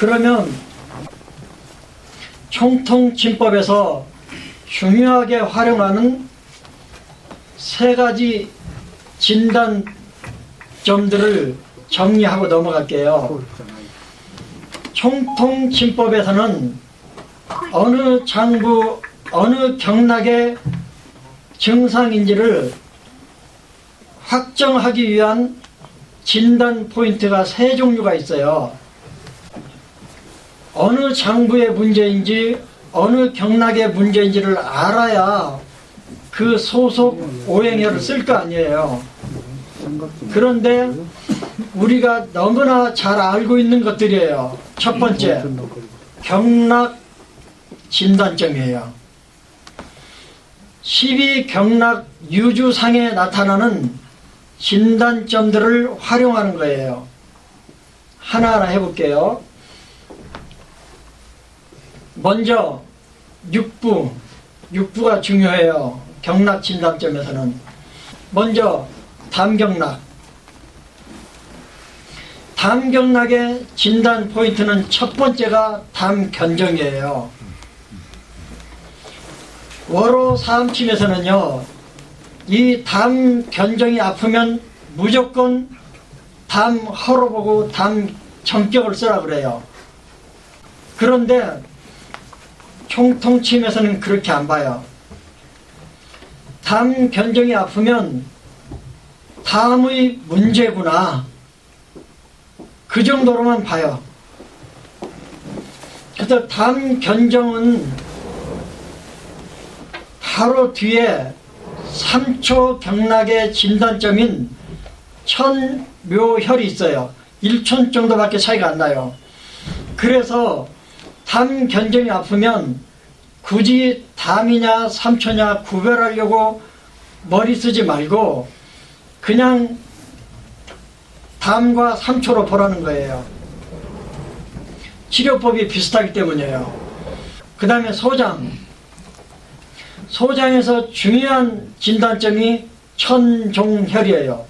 그러면 총통진법에서 중요하게 활용하는 세 가지 진단점들을 정리하고 넘어갈게요. 총통진법에서는 어느 장부, 어느 경락의 증상인지를 확정하기 위한 진단 포인트가 세 종류가 있어요. 어느 장부의 문제인지 어느 경락의 문제인지를 알아야 그 소속 오행혈을 쓸 거 아니에요. 그런데 우리가 너무나 잘 알고 있는 것들이에요. 첫 번째, 경락 진단점이에요. 12 경락 유주상에 나타나는 진단점들을 활용하는 거예요. 하나하나 해볼게요. 먼저 육부, 육부가 중요해요. 경락 진단점에서는. 먼저 담경락. 담경락의 진단 포인트는 첫 번째가 담견정이에요. 월호 사암침에서는요, 이 담견정이 아프면 무조건 담 허로 보고 담 정격을 쓰라 그래요. 그런데 총통침에서는 그렇게 안 봐요. 담 견정이 아프면 담의 문제구나. 그 정도로만 봐요. 그래서 담 견정은 바로 뒤에 3초 경락의 진단점인 천묘혈이 있어요. 1촌 정도밖에 차이가 안 나요. 그래서 담 견정이 아프면 굳이 담이냐 삼초냐 구별하려고 머리 쓰지 말고 그냥 담과 삼초로 보라는 거예요. 치료법이 비슷하기 때문이에요. 그 다음에 소장. 소장에서 중요한 진단점이 천종혈이에요.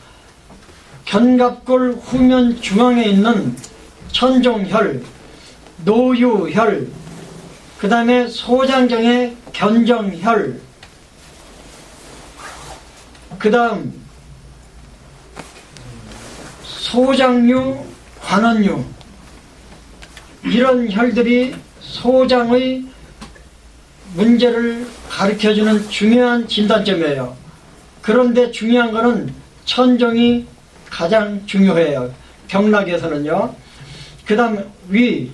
견갑골 후면 중앙에 있는 천종혈, 노유혈, 그 다음에 소장정의 견정혈, 그 다음 소장류, 관원류 이런 혈들이 소장의 문제를 가르쳐주는 중요한 진단점이에요. 그런데 중요한 거는 천종이 가장 중요해요. 경락에서는요. 그 다음 위,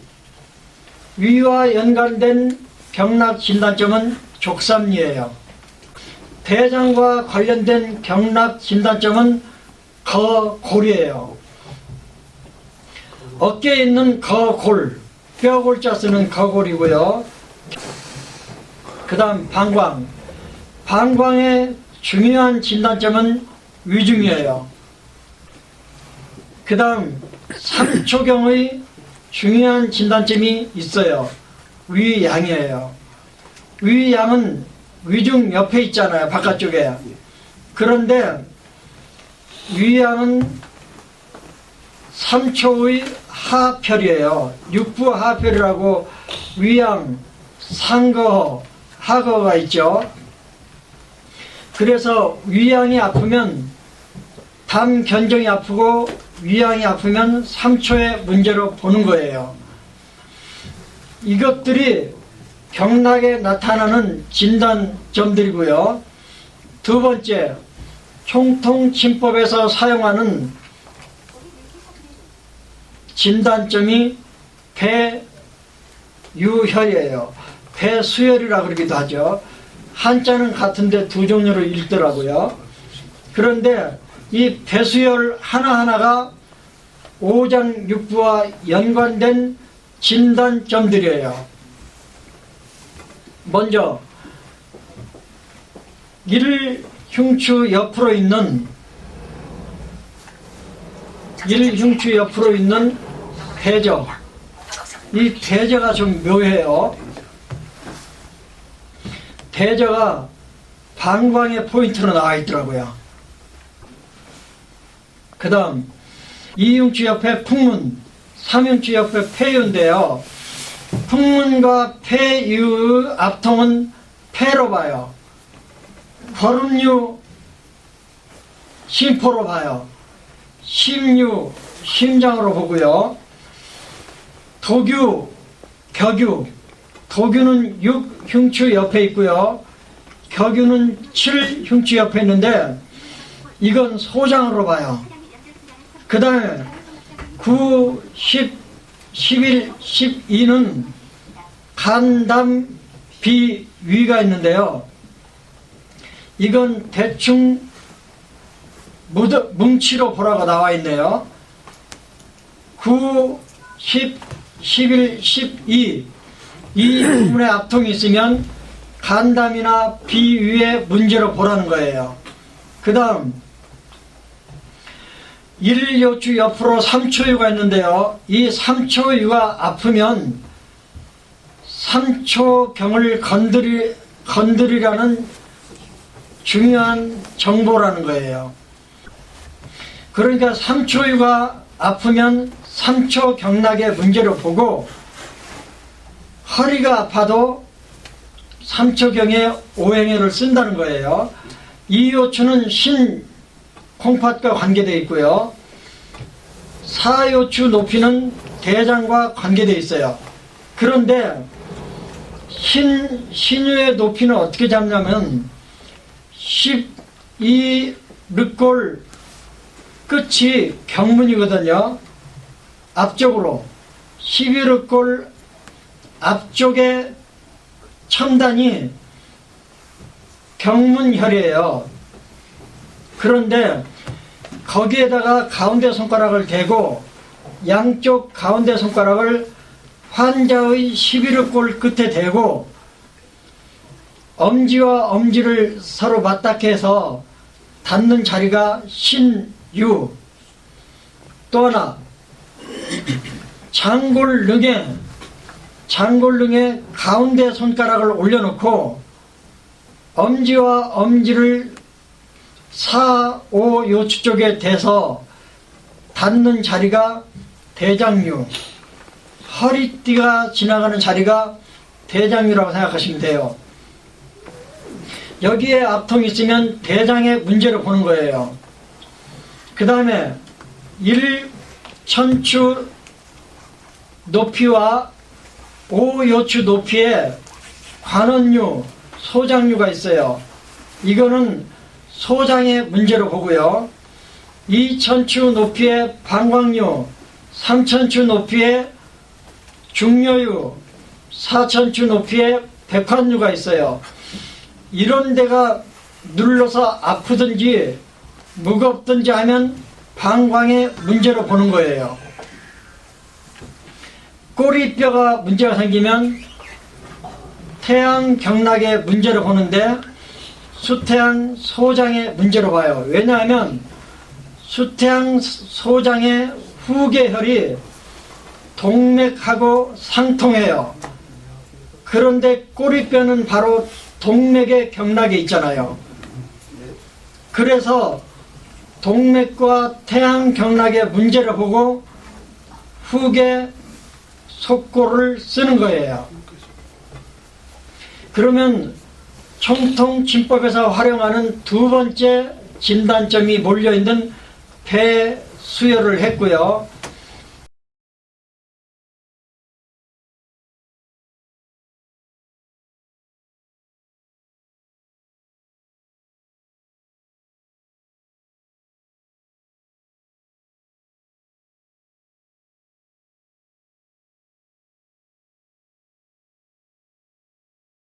위와 연관된 경락 진단점은 족삼리예요. 대장과 관련된 경락 진단점은 거골이에요. 어깨에 있는 거골, 뼈골자 쓰는 거골이고요. 그 다음 방광. 방광의 중요한 진단점은 위중이에요. 그 다음 3초경의 중요한 진단점이 있어요. 위양이에요. 위양은 위중 옆에 있잖아요. 바깥쪽에. 그런데 위양은 3초의 하편이에요. 육부 하편이라고 위양, 상거, 하거가 있죠. 그래서 위양이 아프면 담 견정이 아프고 위양이 아프면 3초의 문제로 보는 거예요. 이것들이 경락에 나타나는 진단점들이고요. 두 번째, 총통침법에서 사용하는 진단점이 배유혈이에요. 배수혈이라 그러기도 하죠. 한자는 같은데 두 종류로 읽더라고요. 그런데 이 배수혈 하나하나가 오장육부와 연관된 진단점들이에요. 먼저 일 흉추 옆으로 있는 일 흉추 옆으로 있는 대저 이 대저가 좀 묘해요. 대저가 방광의 포인트로 나와 있더라고요. 그 다음 이흉추 옆에 풍문 삼흉추 옆에 폐유인데요. 풍문과 폐유의 앞통은 폐로 봐요. 거름류 심포로 봐요. 심유 심장으로 보고요. 도규 격유 도규는 6 흉추 옆에 있고요. 격유는 7 흉추 옆에 있는데 이건 소장으로 봐요. 그 다음에 9, 10, 11, 12는 간담 비위가 있는데요. 이건 대충 묻어- 뭉치로 보라고 나와 있네요. 9, 10, 11, 12. 이 부분에 앞통이 있으면 간담이나 비위의 문제로 보라는 거예요. 그 다음, 1요추 옆으로 3초유가 있는데요. 이 3초유가 아프면 3초경을 건드리, 건드리라는 중요한 정보라는 거예요. 그러니까 3초유가 아프면 3초 경락의 문제로 보고 허리가 아파도 3초경에 오행혈을 쓴다는 거예요. 이요추는 신 콩팥과 관계되어 있고요. 사요추 높이는 대장과 관계되어 있어요. 그런데 신, 신유의 높이는 어떻게 잡냐면 12 르골 끝이 경문이거든요. 앞쪽으로 11르골 앞쪽에 첨단이 경문혈이에요. 그런데 거기에다가 가운데 손가락을 대고 양쪽 가운데 손가락을 환자의 11르골 끝에 대고 엄지와 엄지를 서로 맞닿게해서 닿는 자리가 신유. 또 하나 장골릉에 장골릉에 가운데 손가락을 올려놓고 엄지와 엄지를 4, 5 요추 쪽에 대서 닿는 자리가 대장류 허리띠가 지나가는 자리가 대장류라고 생각하시면 돼요. 여기에 앞통이 있으면 대장의 문제를 보는 거예요. 그 다음에 1 천추 높이와 5 요추 높이에 관원류, 소장류가 있어요. 이거는 소장의 문제로 보고요. 2천추 높이의 방광류, 3천추 높이의 중요유, 4천추 높이의 백환류가 있어요. 이런 데가 눌러서 아프든지 무겁든지 하면 방광의 문제로 보는 거예요. 꼬리뼈가 문제가 생기면 태양 경락의 문제로 보는데 수태양 소장의 문제로 봐요. 왜냐하면 수태양 소장의 후계혈이 동맥하고 상통해요. 그런데 꼬리뼈는 바로 동맥의 경락에 있잖아요. 그래서 동맥과 태양 경락의 문제를 보고 후계 속고를 쓰는 거예요. 그러면 총통진법에서 활용하는 두 번째 진단점이 몰려있는 폐수혈을 했고요.